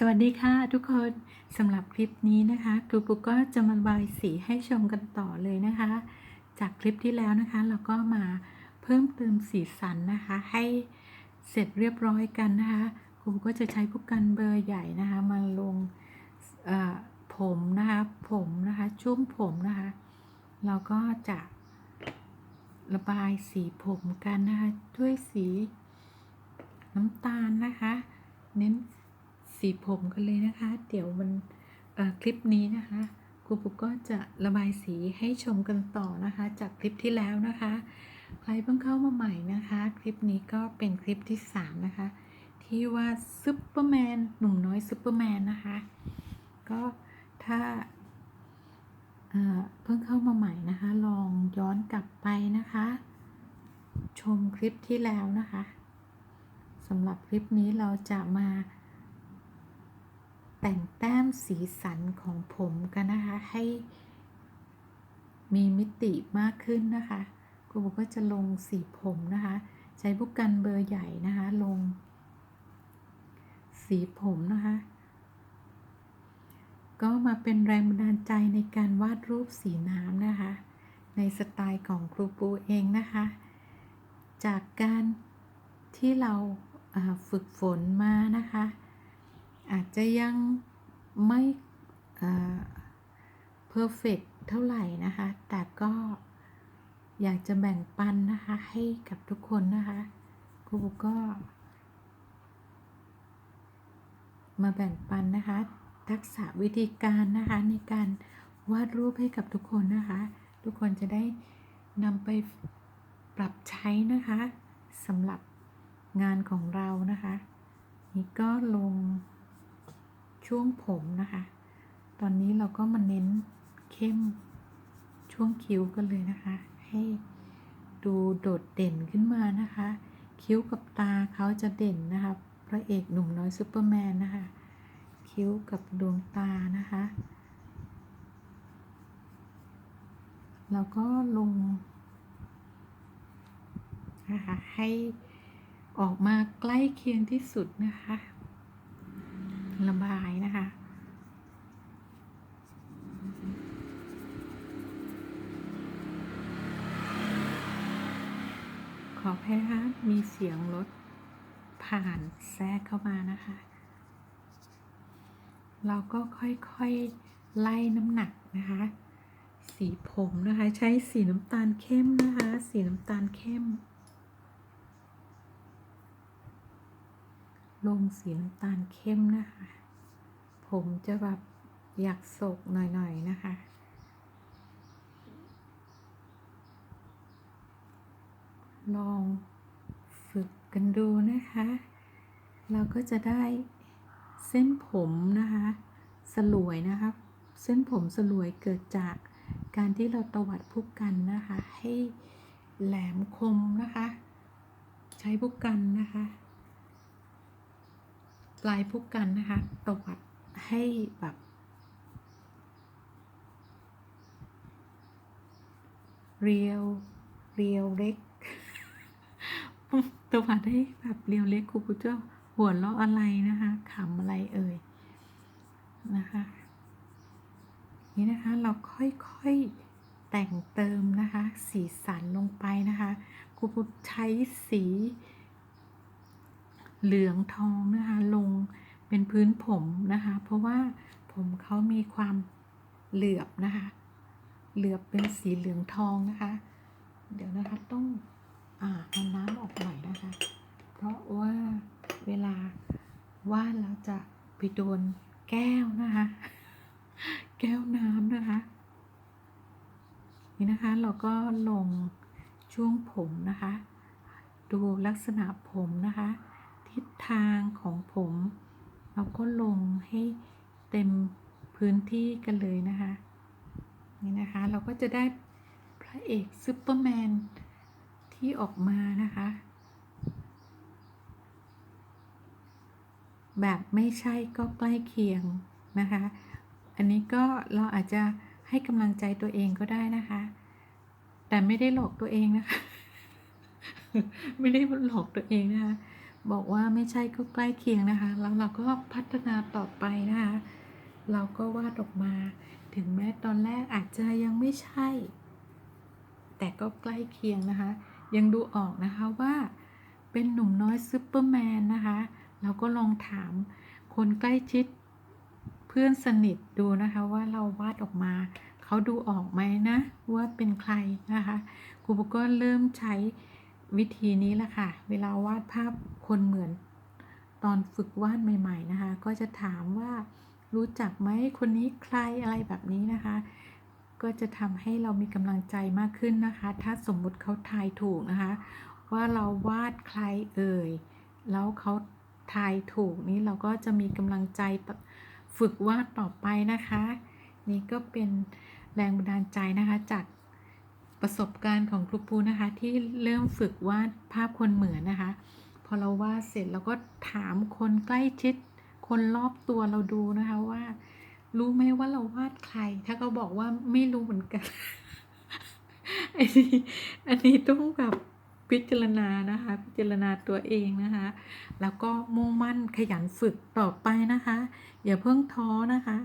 สวัสดีค่ะทุกคนสำหรับคลิปนี้นะคะครูปุกก็จะมาบายสีให้ชมกันต่อเลยนะคะ จากคลิปที่แล้วนะคะ เราก็มาเพิ่มเติมสีสันนะคะ ให้เสร็จเรียบร้อยกันนะคะครูก็จะใช้ผู้กันเบอร์ใหญ่นะคะ มาลงผมนะคะผมนะคะชุ่มผมนะคะ เราก็จะระบายสีผมกันนะคะ ด้วยสีน้ำตาลนะคะ เน้น สีผมกันเลยนะคะ เดี๋ยวมันคลิปนี้นะคะครูปุกก็จะระบายสีให้ชมกันต่อนะคะ จากคลิปที่แล้วนะคะ ใครเพิ่งเข้ามาใหม่นะคะ คลิปนี้ก็เป็นคลิปที่ 3 นะคะ ที่ว่าซุปเปอร์แมนหนุ่มน้อยซุปเปอร์แมนนะคะ ก็ถ้าเพิ่งเข้ามาใหม่นะคะ ลองย้อนกลับไปนะคะ ชมคลิปที่แล้วนะคะสำหรับคลิปนี้เราจะมา แต่งแต้มสีสันของผมกันนะคะ ให้มีมิติมากขึ้นนะคะครูก็จะลงสีผมนะคะ ใช้บุกกันเบอร์ใหญ่นะคะ ลง สีผมนะคะ ก็มาเป็นแรงบันดาลใจในการวาดรูปสีน้ำนะคะ ในสไตล์ของครูปูเองนะคะ จากการที่เราาฝึกฝนมานะคะ อาจจะยังไม่เพอร์เฟกเท่าไหร่นะคะ แต่ก็อยากจะแบ่งปันนะคะให้กับทุกคนนะคะครูบุก็ มาแบ่งปันนะคะ ทักษะวิธีการนะคะในการวาดรูปให้กับทุกคนนะคะ ทุกคนจะได้นำไปปรับใช้นะคะสำหรับงานของเรานะคะ นี่ก็ลง ช่วงผมนะคะ ตอนนี้เราก็มาเน้นเข้มช่วงคิ้วกันเลยนะคะ ให้ดูโดดเด่นขึ้นมานะคะ คิ้วกับตาเขาจะเด่นนะคะ พระเอกหนุ่มน้อยซูเปอร์แมนนะคะ คิ้วกับดวงตานะคะแล้วก็ลงนะคะให้ออกมาใกล้เคียงที่สุดนะคะ ระบายนะคะ ขอแพ้ะมีเสียงรถผ่านแทรกเข้ามานะคะ เราก็ค่อยๆ ไล่น้ำหนักนะคะ สีผมนะคะ ใช้สีน้ำตาลเข้มนะคะ สีน้ำตาลเข้ม ลงสีน้ำตาลเข้มนะคะ ผมจะแบบอยากโศกหน่อยๆนะคะลองฝึกกันดูนะคะ เราก็จะได้เส้นผมนะคะ สลวยนะคะเส้นผมสลวยเกิดจากการที่เราตวัดพุกกันนะคะ ให้แหลมคมนะคะ ใช้พุกกันนะคะ ปลายพุกกันนะคะตวัดให้แบบเรียวเรียวเล็กตวัดให้แบบเรียวเล็กครูกูจะหัวเราะอะไรนะคะขำอะไรเอ่ยนะคะนี่นะคะเราค่อยๆแต่งเติมนะคะ สีสันลงไปนะคะครูปูใช้สี เหลืองทองนะคะ ลงเป็นพื้นผมนะคะ เพราะว่าผมเขามีความเหลือบนะคะ เหลือบเป็นสีเหลืองทองนะคะ เดี๋ยวนะคะต้องอ่าเอาน้ำออกหน่อยนะคะ เพราะว่าเวลาว่าดแล้วจะไปโดนแก้วนะคะ แก้วน้ำนะคะ นี่นะคะเราก็ลงช่วงผมนะคะ ดูลักษณะผมนะคะ ทิศทางของผม เราก็ลงให้เต็มพื้นที่กันเลยนะคะ นี่นะคะเราก็จะได้พระเอกซูเปอร์แมนที่ออกมานะคะ แบบไม่ใช่ก็ใกล้เคียงนะคะ อันนี้ก็เราอาจจะให้กำลังใจตัวเองก็ได้นะคะ แต่ไม่ได้หลอกตัวเองนะคะ ไม่ได้หลอกตัวเองนะคะ บอกว่าไม่ใช่ก็ใกล้เคียงนะคะ แล้วเราก็พัฒนาต่อไปนะคะ เราก็วาดออกมา ถึงแม้ตอนแรกอาจจะยังไม่ใช่ แต่ก็ใกล้เคียงนะคะ ยังดูออกนะคะว่าเป็นหนุ่มน้อยซูเปอร์แมนนะคะ เราก็ลองถามคนใกล้ชิดเพื่อนสนิทดูนะคะว่าเราวาดออกมาเขาดูออกไหมนะ ว่าเป็นใครนะคะครูปก็เริ่มใช้ วิธีนี้แหละค่ะ เวลาวาดภาพคนเหมือน ตอนฝึกวาดใหม่ ๆนะคะ ก็จะถามว่ารู้จักไหมคนนี้ใครอะไรแบบนี้นะคะ ก็จะทำให้เรามีกำลังใจมากขึ้นนะคะ ถ้าสมมุติเขาทายถูกนะคะ ว่าเราวาดใครเอ่ย แล้วเขาทายถูกนี้เราก็จะมีกำลังใจฝึกวาดต่อไปนะคะ นี่ก็เป็นแรงบันดาลใจนะคะจาก ประสบการณ์ของครูปูนะคะ ที่เริ่มฝึกวาดภาพคนเหมือนนะคะ พอเราวาดเสร็จเราก็ถามคนใกล้ชิด คนรอบตัวเราดูนะคะว่า รู้ไหมว่าเราวาดใคร ถ้าเขาบอกว่าไม่รู้เหมือนกันอันนี้อันนี้ต้องแบบพิจารณานะคะ พิจารณาตัวเองนะคะ แล้วก็มุ่งมั่นขยันฝึกต่อไปนะคะ อย่าเพิ่งท้อนะคะ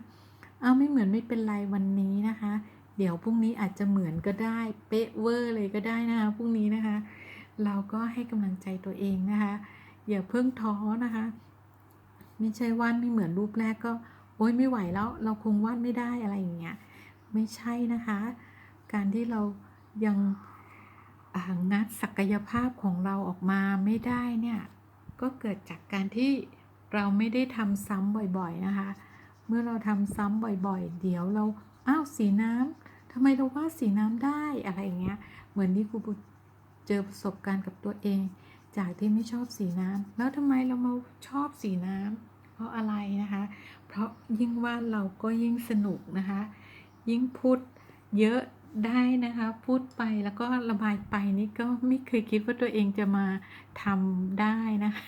เอาไม่เหมือนไม่เป็นไรวันนี้นะคะ เดี๋ยวพรุ่งนี้อาจจะเหมือนก็ได้ เป๊ะเวอร์เลยก็ได้นะคะพรุ่งนี้นะคะ เราก็ให้กำลังใจตัวเองนะคะ อย่าเพิ่งท้อนะคะ ไม่ใช่วาดไม่เหมือนรูปแรกก็ โอ๊ยไม่ไหวแล้ว เราคงวาดไม่ได้อะไรอย่างเงี้ยไม่ใช่นะคะ การที่เรายังางัดศักยภาพของเราออกมาไม่ได้เนี่ย ก็เกิดจากการที่เราไม่ได้ทำซ้ำบ่อยๆนะคะ เมื่อเราทำซ้ำบ่อยๆ เดี๋ยวเรา อ้าวสีน้ำ ทำไมเราวาดสีน้ำได้อะไรอย่างเงี้ย เหมือนที่ครูปุเจอประสบการณ์กับตัวเอง จากที่ไม่ชอบสีน้ำแล้วทำไมเรามาชอบสีน้ำเพราะอะไรนะคะ เพราะยิ่งวาดเราก็ยิ่งสนุกนะคะ ยิ่งพูดเยอะได้นะคะ พูดไปแล้วก็ระบายไปนี่ก็ไม่เคยคิดว่าตัวเองจะมาทำได้นะคะ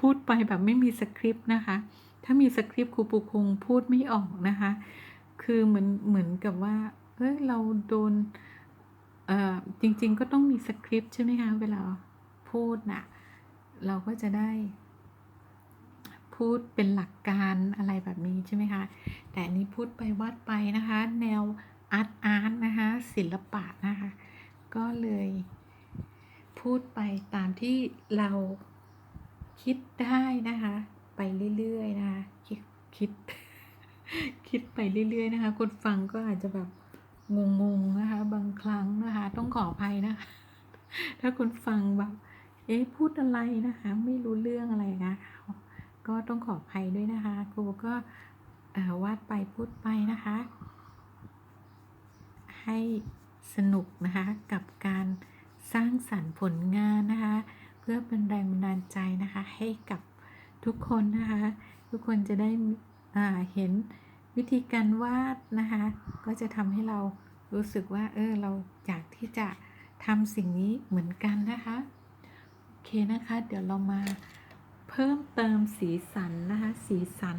พูดไปแบบไม่มีสคริปต์นะคะ ถ้ามีสคริปต์ครูปูคงพูดไม่ออกนะคะ คือเหมือนเหมือนกับว่าเอ้ยเราโดนเอ่อจริง ๆ ก็ต้องมีสคริปต์ใช่ไหมคะเวลาพูดน่ะเราก็จะได้ พูดเป็นหลักการอะไรแบบนี้ใช่ไหมคะแต่อันนี้พูดไปวาดไปนะคะ แนวอาร์ตอาร์ตนะคะศิลปะนะคะ ก็เลย พูดไปตามที่เราคิดได้นะคะ ไปเรื่อยๆนะคะคิดคิด คิดไปเรื่อย ๆ นะคะ คนฟังก็อาจจะแบบงงๆนะคะ บางครั้งนะคะ ต้องขออภัยนะคะ ถ้าคุณฟังแบบเอ๊ะพูดอะไรนะคะ ไม่รู้เรื่องอะไรนะคะก็ต้องขออภัยด้วยนะคะ ครูก็วาดไปพูดไปนะคะ ให้สนุกนะคะกับการสร้างสรรค์ผลงานนะคะ เพื่อเป็นแรงบันดาลใจนะคะ ให้กับทุกคนนะคะ ทุกคนจะได้เห็น วิธีการวาดนะคะ ก็จะทำให้เรารู้สึกว่า เออ เราอยากที่จะทำสิ่งนี้เหมือนกันนะคะ โอเคนะคะ เดี๋ยวเรามาเพิ่มเติมสีสันนะคะ สีสัน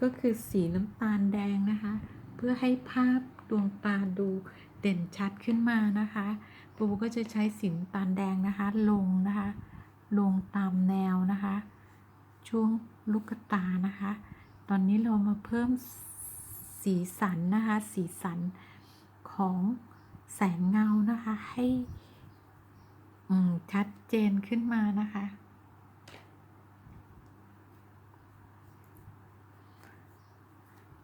ก็คือสีน้ำตาลแดงนะคะ เพื่อให้ภาพดวงตาดูเด่นชัดขึ้นมานะคะปูก็จะใช้สีน้ำตาลแดงนะคะ ลงนะคะ ลงตามแนวนะคะ ช่วงลูกตานะคะ ตอนนี้เรามาเพิ่ม สีสันนะคะ สีสันของแสงเงานะคะ ให้ชัดเจนขึ้นมานะคะ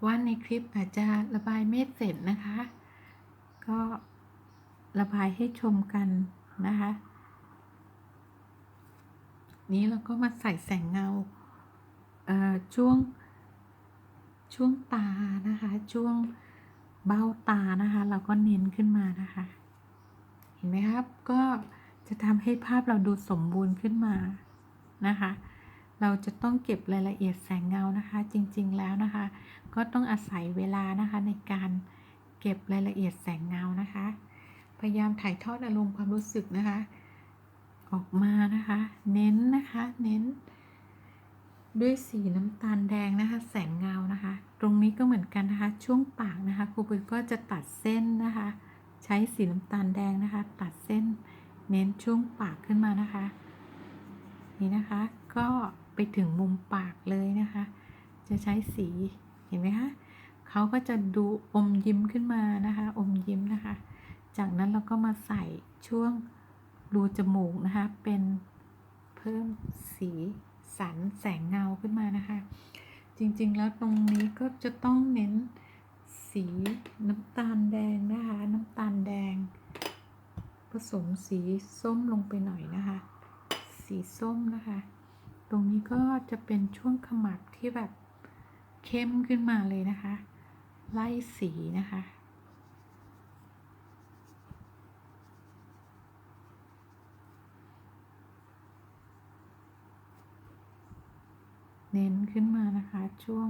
ว่าในคลิปอาจจะระบายไม่เสร็จนะคะ ก็ระบายให้ชมกันนะคะ นี้เราก็มาใส่แสงเงาเช่วง ช่วงตานะคะ ช่วงเบ้าตานะคะ เราก็เน้นขึ้นมานะคะ เห็นไหมครับก็จะทำให้ภาพเราดูสมบูรณ์ขึ้นมานะคะ เราจะต้องเก็บรายละเอียดแสงเงานะคะ จริงๆแล้วนะคะ ก็ต้องอาศัยเวลานะคะในการเก็บรายละเอียดแสงเงานะคะ พยายามถ่ายทอดอารมณ์ความรู้สึกนะคะ ออกมานะคะ เน้นนะคะ เน้น ด้วยสีน้ำตาลแดงนะคะ แสงเงานะคะ ตรงนี้ก็เหมือนกันนะคะ ช่วงปากนะคะครูปุ้ยก็จะตัดเส้นนะคะ ใช้สีน้ำตาลแดงนะคะ ตัดเส้น เน้นช่วงปากขึ้นมานะคะ นี่นะคะก็ไปถึงมุมปากเลยนะคะ จะใช้สีเห็นไหมคะเขาก็จะดูอมยิ้มขึ้นมานะคะ อมยิ้มนะคะ จากนั้นเราก็มาใส่ช่วงรูจมูกนะคะ เป็นเพิ่มสี สันแสงเงาขึ้นมานะคะ จริงๆแล้วตรงนี้ก็จะต้องเน้นสีน้ำตาลแดงนะคะ น้ำตาลแดง ผสมสีส้มลงไปหน่อยนะคะ สีส้มนะคะ ตรงนี้ก็จะเป็นช่วงขมับที่แบบเข้มขึ้นมาเลยนะคะ ไล่สีนะคะ เน้นขึ้นมานะคะ ช่วง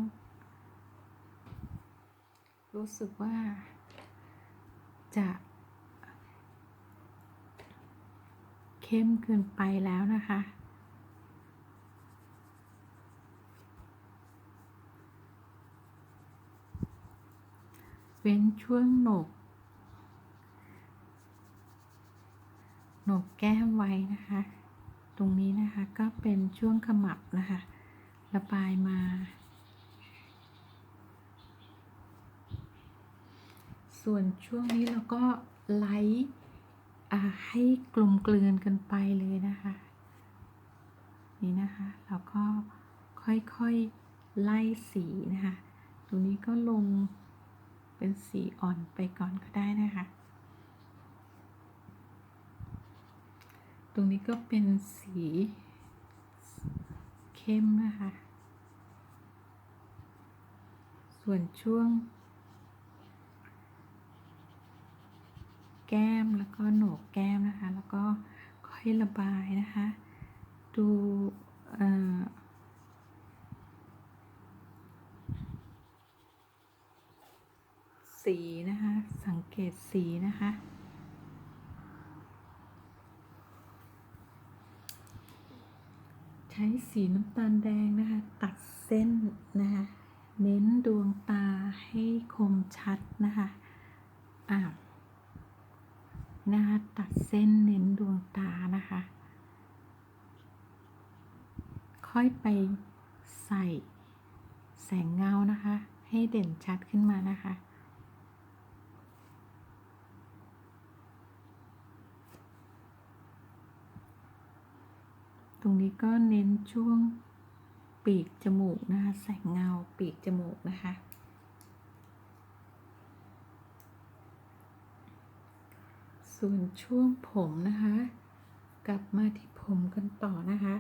รู้สึกว่าจะเข้มเกินไปแล้วนะคะเว้นช่วงโหนกโหนกแก้มไว้นะคะ ตรงนี้นะคะก็เป็นช่วงขมับนะคะ ระบายมา ส่วนช่วงนี้เราก็ไลท์ให้กลมกลืนกันไปเลยนะคะ นี่นะคะเราก็ค่อยๆไล่สีนะคะตรงนี้ก็ลงเป็นสีอ่อนไปก่อนก็ได้นะคะ ตรงนี้ก็เป็นสี เข้มนะคะ ส่วนช่วง แก้มแล้วก็โหนกแก้มนะคะ แล้วก็ค่อยระบายนะคะ ดูเอ่อสีนะคะ สังเกตสีนะคะ ใช้สีน้ำตาลแดงนะคะ ตัดเส้นนะคะ เน้นดวงตาให้คมชัดนะคะอ่านะคะตัดเส้นเน้นดวงตานะคะ ค่อยไปใส่แสงเงานะคะ ให้เด่นชัดขึ้นมานะคะ ตรงนี้ก็เน้นช่วงปีกจมูกนะคะแสงเงาปีกจมูกนะคะ ส่วนช่วงผมนะคะ กลับมาที่ผมกันต่อนะคะ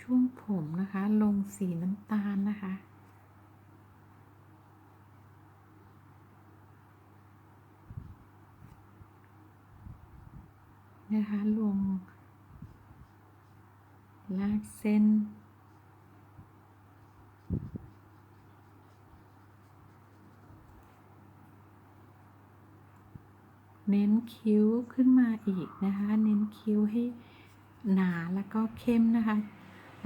ช่วงผมนะคะ ลงสีน้ำตาลนะคะ นะคะลง ลากเส้น เน้นคิ้วขึ้นมาอีกนะคะ เน้นคิ้วให้หนาแล้วก็เข้มนะคะ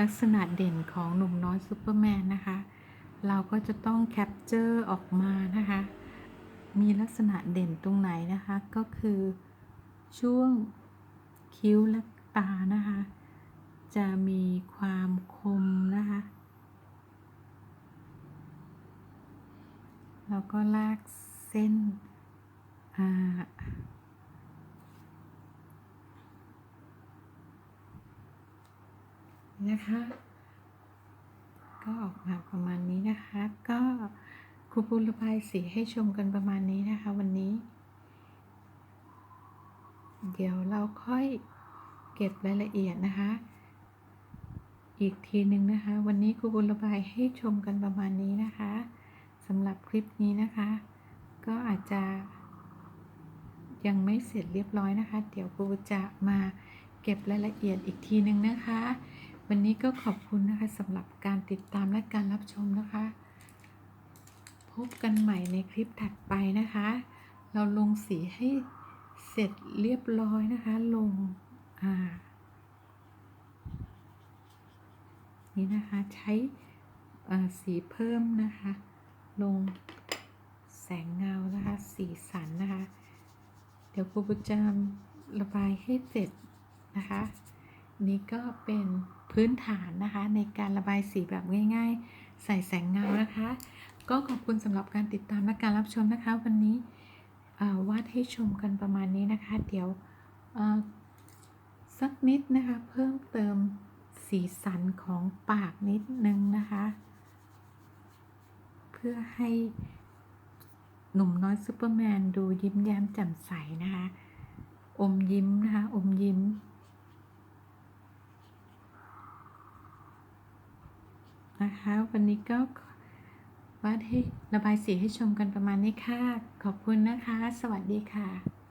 ลักษณะเด่นของหนุ่มน้อยซูเปอร์แมนนะคะ เราก็จะต้องแคปเจอร์ออกมานะคะ มีลักษณะเด่นตรงไหนนะคะก็คือช่วง คิ้วและตานะคะ จะมีความคมนะคะ แล้วก็ลากเส้นนะคะ ก็ออกมาประมาณนี้นะคะ ก็ครูปูระบายสีให้ชมกันประมาณนี้นะคะ วันนี้ เดี๋ยวเราค่อยเก็บรายละเอียดนะคะ อีกทีหนึ่งนะคะ วันนี้ครูบุญระบายให้ชมกันประมาณนี้นะคะสำหรับคลิปนี้นะคะ ก็อาจจะ ยังไม่เสร็จเรียบร้อยนะคะ เดี๋ยวครูจะมาเก็บรายละเอียดอีกทีหนึ่งนะคะ วันนี้ก็ขอบคุณนะคะสำหรับการติดตามและการรับชมนะคะ พบกันใหม่ในคลิปถัดไปนะคะ เราลงสีให้ เสร็จเรียบร้อยนะคะ ลง อ่า นี่นะคะใช้อ่าสีเพิ่มนะคะ ลงแสงเงานะคะ สีสันนะคะ เดี๋ยวครูประจำระบายให้เสร็จนะคะ นี่ก็เป็นพื้นฐานนะคะ ในการระบายสีแบบง่าย ๆ ใส่แสงเงานะคะ ก็ขอบคุณสำหรับการติดตามและการรับชมนะคะวันนี้ วาดให้ชมกันประมาณนี้นะคะ เดี๋ยวสักนิดนะคะ เพิ่มเติมสีสันของปากนิดนึงนะคะ เพื่อให้หนุ่มน้อยซูเปอร์แมนดูยิ้มแย้มแจ่มใสนะคะ อมยิ้มนะคะ อมยิ้มนะคะ วันนี้ก็ วาดให้ระบายสีให้ชมกันประมาณนี้ค่ะ ขอบคุณนะคะ สวัสดีค่ะ